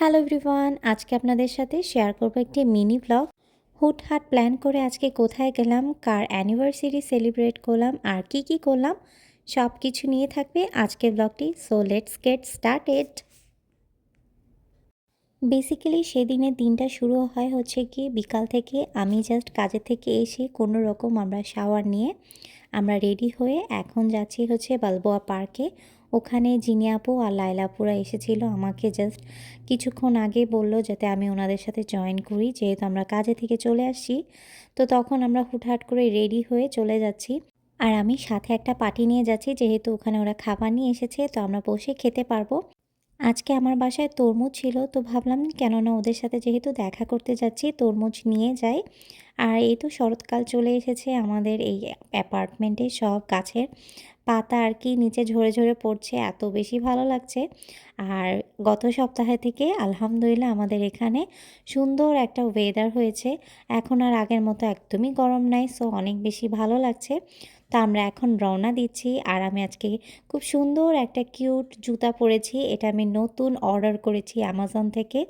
Hello everyone, আজকে আপনাদের সাথে শেয়ার করব একটি মিনি ব্লগ। হুটহাট প্ল্যান করে আজকে কোথায় গেলাম, কার অ্যানিভার্সারি সেলিব্রেট করলাম, আর কি কি করলাম সব কিছু নিয়ে থাকবে আজকের ব্লগটি। So let's get started. Basically সেদিনের দিনটা শুরু হয় হচ্ছে কি, বিকাল থেকে আমি জাস্ট কাজের থেকে এসে কোনো রকম আমরা শাওয়ার নিয়ে আমরা রেডি হয়ে এখন যাচ্ছি হচ্ছে বালবোয়া পার্কে। ওখানে জিনি আপু আর লাইলাপুরা এসেছিল আমাকে জাস্ট কিছুক্ষণ আগে বলল যাতে আমি ওনাদের সাথে জয়েন করি, যেহেতু আমরা কাজে থেকে চলে আসছি। তো তখন আমরা হুটহাট করে রেডি হয়ে চলে যাচ্ছি। আর আমি সাথে একটা পার্টি নিয়ে যাচ্ছি, যেহেতু ওখানে ওরা খাবার নিয়ে এসেছে, তো আমরা বসে খেতে পারব। আজকে আমার বাসায় তরমুজ ছিল, তো ভাবলাম কেননা ওদের সাথে যেহেতু দেখা করতে যাচ্ছি, তরমুজ নিয়ে যাই। আর এই তো শরৎকাল চলে এসেছে আমাদের এই অ্যাপার্টমেন্টে সব গাছের পাতা আর কি নিচে ঝরে ঝরে পড়ছে, এত বেশি ভালো লাগছে। আর গত সপ্তাহে থেকে আলহামদুলিল্লাহ আমাদের এখানে সুন্দর একটা ওয়েদার হয়েছে। এখন আর আগের মতো একদমই গরম নাই সো অনেক বেশি ভালো লাগছে। তো আমরা এখন রওনা দিচ্ছি আর আমি আজকে খুব সুন্দর একটা কিউট জুতা পরেছি, এটা আমি নতুন অর্ডার করেছি অ্যামাজন থেকে।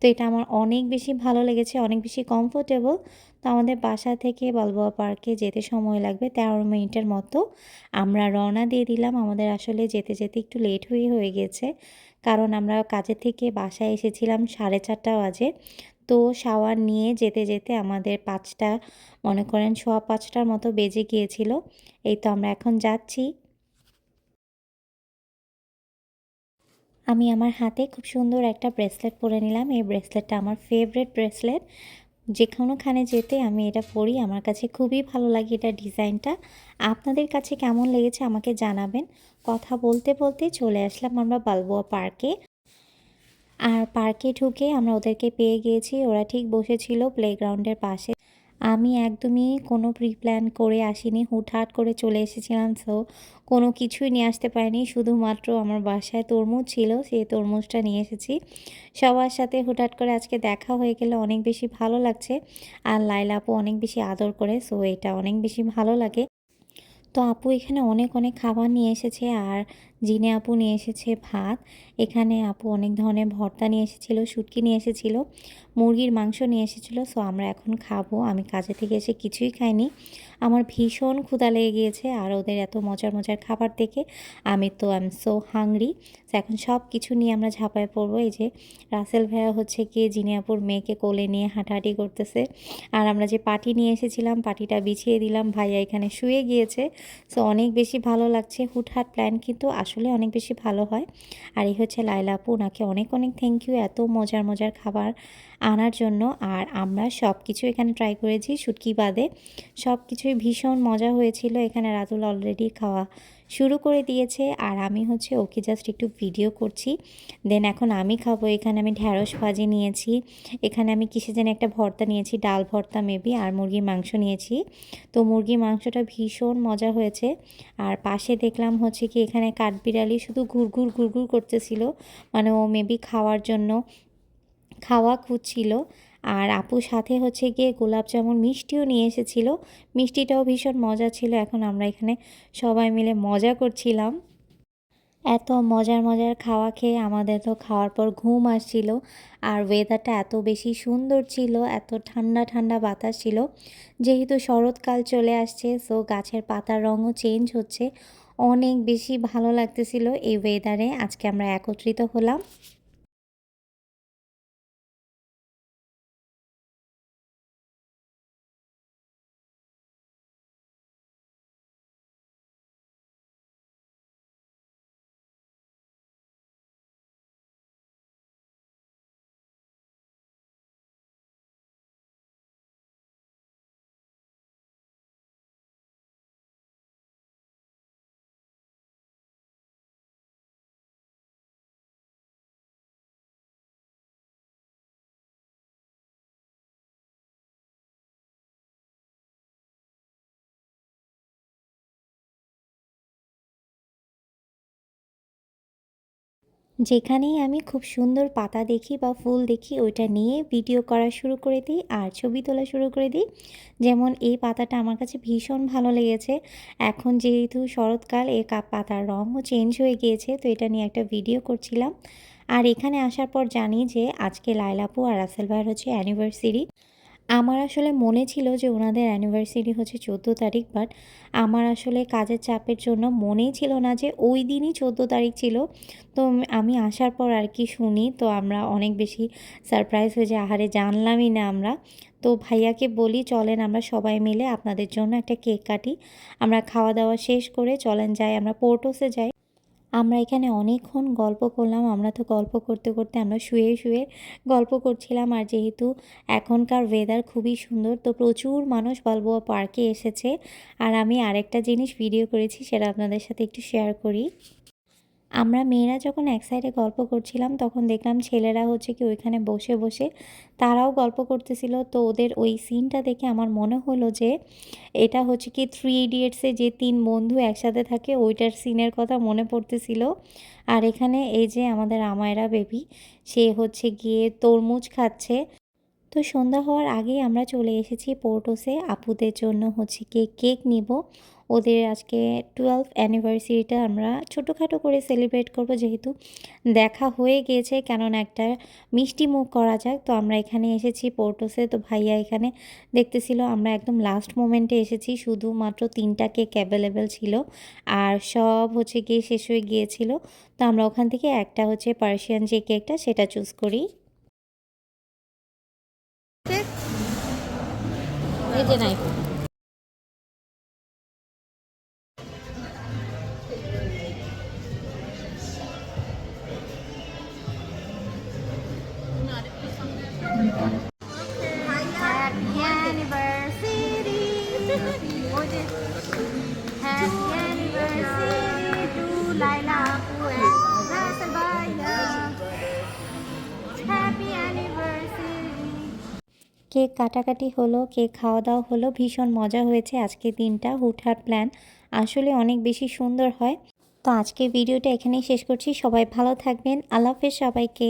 তো এটা আমার অনেক বেশি ভালো লেগেছে, অনেক বেশি কমফোর্টেবল তো আমাদের বাসা থেকে বালবোয়া পার্কে যেতে সময় লাগবে তেরো মিনিটের মতো। আমরা রওনা দিয়ে দিলাম। আমাদের আসলে যেতে যেতে একটু লেট হয়ে হয়ে গেছে। কারণ আমরা কাজের থেকে বাসায় এসেছিলাম সাড়ে চারটা বাজে। তো শাওয়ার নিয়ে যেতে যেতে আমাদের পাঁচটা, মনে করেন সোয়া পাঁচটার মতো বেজে গিয়েছিল। এই তো আমরা এখন যাচ্ছি। আমি আমার হাতে খুব সুন্দর একটা ব্রেসলেট পরে নিলাম। এই ব্রেসলেটটা আমার ফেভারেট ব্রেসলেট যে কোনোখানে যেতে আমি এটা পরি আমার কাছে খুবই ভালো লাগে এটা ডিজাইনটা। আপনাদের কাছে কেমন লেগেছে আমাকে জানাবেন। কথা বলতে বলতে চলে আসলাম আমরা বালবোয়া পার্কে। আর পার্কে ঢুকে আমরা ওদেরকে পেয়ে গিয়েছি। ওরা ঠিক বসেছিল প্লেগ্রাউন্ডের পাশে। আমি একদমই কোনো প্রি প্ল্যান করে আসিনি, হুটহাট করে চলে এসেছিলাম সো কোনো কিছুই নিয়ে আসতে পারিনি। শুধুমাত্র আমার বাসায় তরমুজ ছিল, সেই তরমুজটা নিয়ে এসেছি। সবার সাথে হুটহাট করে আজকে দেখা হয়ে গেলে অনেক বেশি ভালো লাগছে আর লাইলা আপু অনেক বেশি আদর করে সো এটা অনেক বেশি ভালো লাগে। তো আপু এখানে অনেক অনেক খাবার নিয়ে এসেছে আর জিনে আপু নিয়ে এসেছে ভাত, এখানে আপু অনেক ধরনের ভর্তা নিয়ে এসেছিল, শুটকি নিয়ে এসেছিল, মুরগির মাংস নিয়ে এসেছিল সো আমরা এখন খাব। আমি কাজে থেকে এসে কিছুই খাইনি। আমার ভীষণ ক্ষুধা লেগে গিয়েছে আর ওদের এত মজার মজার খাবার দেখে আমি তো I am so hungry so এখন সব কিছু নিয়ে আমরা ঝাঁপায় পড়ব। এই যে রাসেল ভাইয়া হচ্ছে গিয়ে জিনিয়াপুর মেয়েকে কোলে নিয়ে হাঁটাহাঁটি করতেছে। আর আমরা যে পাটি নিয়ে এসেছিলাম, পাটিটা বিছিয়ে দিলাম, ভাইয়া এখানে শুয়ে গিয়েছে। সো অনেক বেশি ভালো লাগছে। হুটহাট প্ল্যান কিন্তু আসলে অনেক বেশি ভালো হয়। আর এই হচ্ছে লাইলা আপু ওনাকে অনেক অনেক থ্যাংক ইউ এত মজার মজার খাবার আনার জন্য। আর আমরা সব কিছু এখানে ট্রাই করেছি, শুটকি বাদে সব কিছুই ভীষণ মজা হয়েছিল। এখানে রাতুল অলরেডি খাওয়া শুরু করে দিয়েছে আর আমি হচ্ছে ওকে জাস্ট একটু ভিডিও করছি। দেন এখন আমি খাব, এখানে আমি ঢ্যাঁড়স ভাজি নিয়েছি, এখানে আমি কিসে যেন একটা ভর্তা নিয়েছি, ডাল ভর্তা মেবি আর মুরগির মাংস নিয়েছি। তো মুরগির মাংসটা ভীষণ মজা হয়েছে, আর পাশে দেখলাম হচ্ছে কি এখানে কাঠবিড়ালি শুধু ঘুরঘুর ঘুরঘুর করতেছিল মানে ও মেবি খাওয়ার জন্য খাওয়া খুঁজছিল আর আপু সাথে হচ্ছে গিয়ে গোলাপ জামুন মিষ্টিও নিয়ে এসেছিল। মিষ্টিটাও ভীষণ মজা ছিল, এখন আমরা এখানে সবাই মিলে মজা করছিলাম। এত মজার মজার খাওয়া খেয়ে আমাদের তো খাওয়ার পর ঘুম আসছিল আর ওয়েদারটা এত বেশি সুন্দর ছিল, এত ঠান্ডা ঠান্ডা বাতাস ছিল। যেহেতু শরৎকাল চলে আসছে সো গাছের পাতার রঙও চেঞ্জ হচ্ছে। অনেক বেশি ভালো লাগতেছিল এই ওয়েদারে আজকে আমরা একত্রিত হলাম। যেখানেই আমি খুব সুন্দর পাতা দেখি বা ফুল দেখি, ওইটা নিয়ে ভিডিও করা শুরু করে দিই আর ছবি তোলা শুরু করে দিই। যেমন এই পাতাটা আমার কাছে ভীষণ ভালো লেগেছে। এখন যেহেতু শরৎকাল এই পাতার রঙও চেঞ্জ হয়ে গিয়েছে, তো এটা নিয়ে একটা ভিডিও করছিলাম। আর এখানে আসার পর জানি যে আজকে লাইলাপু আর রাসেল ভাইয়ের হচ্ছে অ্যানিভার্সারি আমার আসলে মনে ছিল যে ওনাদের অ্যানিভার্সারি হচ্ছে চোদ্দ তারিখ বাট আমার আসলে কাজের চাপের জন্য মনেই ছিল না যে ওই দিনই চোদ্দ তারিখ ছিল। তো আমি আসার পর আর কি শুনি, তো আমরা অনেক বেশি সারপ্রাইজ হয়ে যে আহারে জানলামই না আমরা। তো ভাইয়াকে বলি, চলেন আমরা সবাই মিলে আপনাদের জন্য একটা কেক কাটি। আমরা খাওয়া দাওয়া শেষ করে চলেন যাই, আমরা পোর্টোসে যাই। আমরা এখানে অনেকক্ষণ গল্প করলাম, আমরা তো গল্প করতে করতে আমরা শুয়ে শুয়ে গল্প করছিলাম। আর যেহেতু এখনকার ওয়েদার খুবই সুন্দর, তো প্রচুর মানুষ বালবোয়া পার্কে এসেছে। আর আমি আরেকটা জিনিস ভিডিও করেছি, সেটা আপনাদের সাথে একটু শেয়ার করি। আমরা মেয়েরা যখন এক সাইডে গল্প করছিলাম, তখন দেখলাম ছেলেরা হচ্ছে কি ওইখানে বসে বসে তারাও গল্প করতেছিল। তো ওদের ওই সিনটা দেখে আমার মনে হলো যে, এটা হচ্ছে কি থ্রি ইডিয়েটসে যে তিন বন্ধু একসাথে থাকে, ওইটার সিনের কথা মনে পড়তেছিল। আর এখানে এই যে আমাদের আমায়রা বেবি সে হচ্ছে গিয়ে তরমুজ খাচ্ছে। তো সন্ধ্যা হওয়ার আগেই আমরা চলে এসেছি পোর্টোসে। আপুদের জন্য হচ্ছে কি কেক নিব। ওদের আজকে টুয়েলভ অ্যানিভার্সারিটা আমরা ছোটোখাটো করে সেলিব্রেট করব যেহেতু দেখা হয়ে গিয়েছে, কেননা একটা মিষ্টি মুখ করা যাক। তো আমরা এখানে এসেছি পোর্টোসে। তো ভাইয়া এখানে দেখতেছিল আমরা একদম লাস্ট মোমেন্টে এসেছি, শুধুমাত্র তিনটা কেক অ্যাভেলেবেল ছিল আর সব হচ্ছে গিয়ে শেষ হয়ে গিয়েছিল। তো আমরা ওখান থেকে একটা হচ্ছে পার্সিয়ান যে কেকটা, সেটা চুজ করি। এই যে কেক কাটাকাটি হলো, কেক খাওয়া দাওয়া হলো, ভীষণ মজা হয়েছে আজকে দিনটা, হুটহাট প্ল্যান আসলে অনেক বেশি সুন্দর হয়। তো আজকে ভিডিওটা এখানেই শেষ করছি, সবাই ভালো থাকবেন, আল্লাহ হাফেজ সবাইকে।